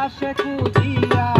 আসে খুঁজিয়া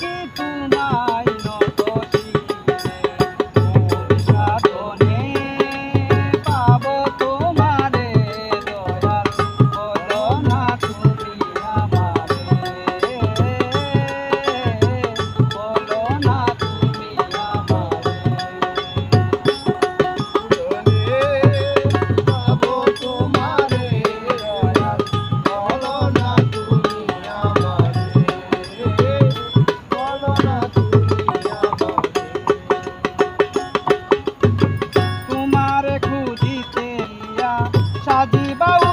কি সাজিবাউ